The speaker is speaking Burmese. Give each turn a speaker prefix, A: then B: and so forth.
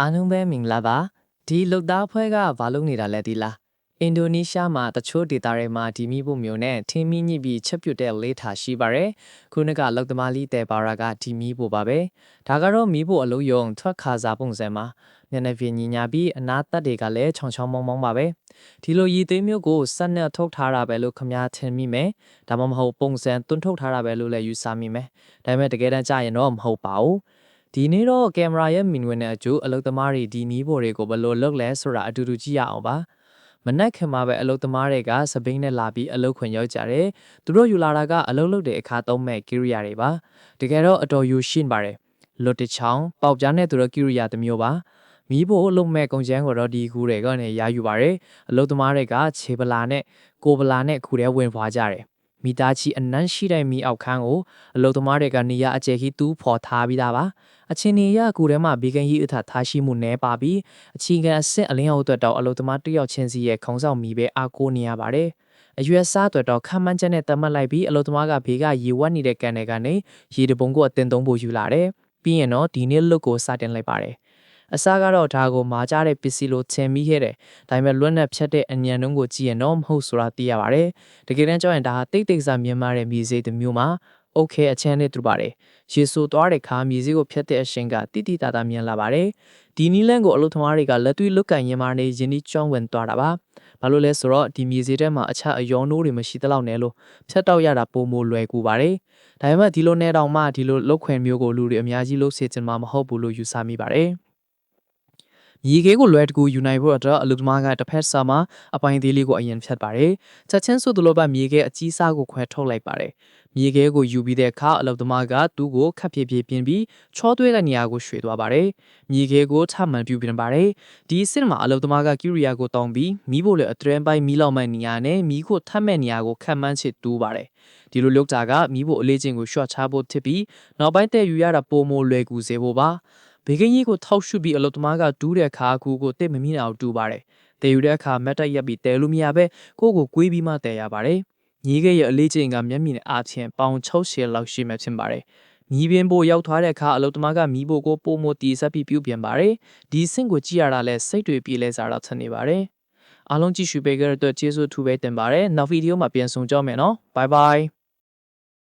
A: အားလုံးပဲမင်္ဂလာပါဒီလုတ်သားဖွဲ့ကဘာလုပ်နေတာလဲဒီလားအင်ဒိုနီးရှားမှာတချို့ဒေသတွေမှာဒီမိဖို့မျိုးနဲ့ထင်းမိညစ်ပြီးချက်ပြုတ်တဲ့လေးထားရှိပါတယ်ခုနကလုတ်သမားလေးတဲပါရာကဒီမိဖို့ပါပဲဒါကတော့မိဖို့အလုံးယုံထွက်ခါစားပုံစံမှာညနေပြင်းညညာပြီးအနာတက်တွေကလည်းချောင်ချောင်မောင်းမောင်းပါပဲဒီလိုရည်သိမ်းမျိုးကိုစက်နဲ့ထုတ်ထားတာပဲလို့ခမားထင်မိမယ်ဒါမှမဟုတ်ပုံစံတွန်းထုတ်ထားတာပဲလို့လည်းယူဆမိမယ်ဒါပေမဲ့တကယ်တမ်းကြာရင်တော့မဟုတ်ပါဘူး ဒီနေ့တော့ကင်မရာရဲ့မင်ဝင်တဲ့အကျိုးအလုသမားတွေဒီနီးဘော်တွေကိုဘယ်လိုလုပ်လဲဆိုတာအတူတူကြည့်ရအောင်ပါမနက်ခင်မှာပဲအလုသမားတွေကစပိန်နဲ့လာပြီးအလုခွင်ရောက်ကြတယ်သူတို့ယူလာတာကအလုလုတဲ့အခါသုံးမဲ့ကိရိယာတွေပါတကယ်တော့အတော်ယူရှင်းပါတယ်လွတ်တချောင်းပေါက်ကြားနဲ့သူတို့ကိရိယာတစ်မျိုးပါမီးဖို့လုံမဲ့ကုံချမ်းကိုတော့ဒီကူတွေကနေရယူပါတယ်အလုသမားတွေကခြေပလာနဲ့ကိုပလာနဲ့ခူထဲဝင်ဖွာကြတယ် မိသားချီအနမ်းရှိတဲ့မိအောက်ခန်းကိုအလုသမားတွေကနေရအကျယ်ကြီးတူးဖော်ထားပြီးသားပါအချင်းနေရကူထဲမှာဘေကန်ကြီးအထထားရှိမှုနဲပါပြီးအချင်းကန်အစ်စ်အလင်းအောင်အတွက်တော့အလုသမားတစ်ယောက်ချင်းစီရဲ့ခေါင်းဆောင်မိပဲအားကိုးနေရပါတယ်အရွယ်စားအတွက်တော့ခမ်းမန်းချက်နဲ့တတ်မှတ်လိုက်ပြီးအလုသမားကဘေးကရေဝတ်နေတဲ့ကန်တွေကနေရေတပုံကိုအတင်သုံးဖို့ယူလာတယ်ပြီးရင်တော့ဒီနေ့လုတ်ကိုစတင်လိုက်ပါတယ် အစားကတော့ဒါကိုမာကြတဲ့ပစ္စည်းလိုထင်မိခဲ့တယ်ဒါပေမဲ့လွတ်နဲ့ဖြတ်တဲ့အညံနှုံးကိုကြည့်ရင်တော့မဟုတ်ဆိုတာသိရပါတယ်တကယ်တမ်းကြောရင်ဒါဟာတိတ်တိတ်စားမြင်မာတဲ့မြေစေးတစ်မျိုးမှာ okay အချမ်းနဲ့တူပါတယ်ရေဆိုသွားတဲ့ခါမြေစည်းကိုဖြတ်တဲ့အရှင်ကတိတိတတာမြင်လာပါတယ်။ဒီနီလန်ကိုအလုသမားတွေကလက်တွေ့လွတ်ကန်ရင်မာနေရင်းနှီးကျွမ်းဝင်သွားတာပါ။ဘာလို့လဲဆိုတော့ဒီမြေစည်းထဲမှာအခြားအယောနိုးတွေမရှိသလောက်နဲ့လို့ဖြတ်တောက်ရတာပုံမလွယ်ကူပါတယ်။ဒါပေမဲ့ဒီလိုနဲ့တောင်မှဒီလိုလုတ်ခွင်မျိုးကိုလူတွေအများကြီးလုတ်စေချင်မှာမဟုတ်ဘူးလို့ယူဆမိပါတယ်။ မြေခဲကိုလွယ်တကူယူနိုင်ဖို့အတွက်အလုသမားကတစ်ဖက်ဆာမှာအပိုင်းသေးလေးကိုအရင်ဖြတ်ပါတယ်။ချက်ချင်းဆိုသလိုပဲမြေခဲအကြီးစားကိုခွဲထုတ်လိုက်ပါတယ်။မြေခဲကိုယူပြီးတဲ့အခါအလုသမားကသူ့ကိုခပ်ပြေးပြေးပြင်ပြီးချောသွဲတဲ့နေရာကိုရွှေ့သွားပါတယ်။မြေခဲကိုထမှန်ပြူပြင်ပါတယ်။ဒီစစ်မှာအလုသမားကကျူရီယာကိုတောင်းပြီးမိဖို့လေအထရန်ပိုင်းမီလောက်မဲ့နေရာနဲ့မိကိုထပ်မဲ့နေရာကိုခတ်မှန်းချစ်တူးပါတယ်။ဒီလိုလုပ်တာကမိဖို့အလေးချင်းကို short ချဖို့ထစ်ပြီးနောက်ပိုင်းတဲ့ယူရတာပိုမိုလွယ်ကူစေဖို့ပါ။ ဘေကင်းကြီးကိုထောက်ရှုပြီးအလုတ်သမားကတူးတဲ့အခါကူကိုတိတ်မမိအောင်တူးပါတယ်။တဲယူတဲ့အခါမက်တက်ရက်ပြီးတဲလို့မရပဲကိုကိုကွေးပြီးမှတဲရပါတယ်။ညီးကရဲ့အလေးချိန်ကမျက်မြင်အားဖြင့်ပေါင်60လောက်ရှိမှဖြစ်ပါတယ်။မြီးပင်ပိုရောက်သွားတဲ့အခါအလုတ်သမားကမီးပိုကိုပိုမိုတီးဆက်ပြီးပြုပြင်ပါတယ်။ဒီစင့်ကိုကြည့်ရတာလဲစိတ်တွေပြေလဲစားတော့ထနေပါတယ်။အားလုံးကြည့်ရှုပေးကြတဲ့အတွက်ကျေးဇူးထူးပဲတင်ပါတယ်။နောက်ဗီဒီယိုမှာပြန်ဆုံကြမယ်နော်။ Bye bye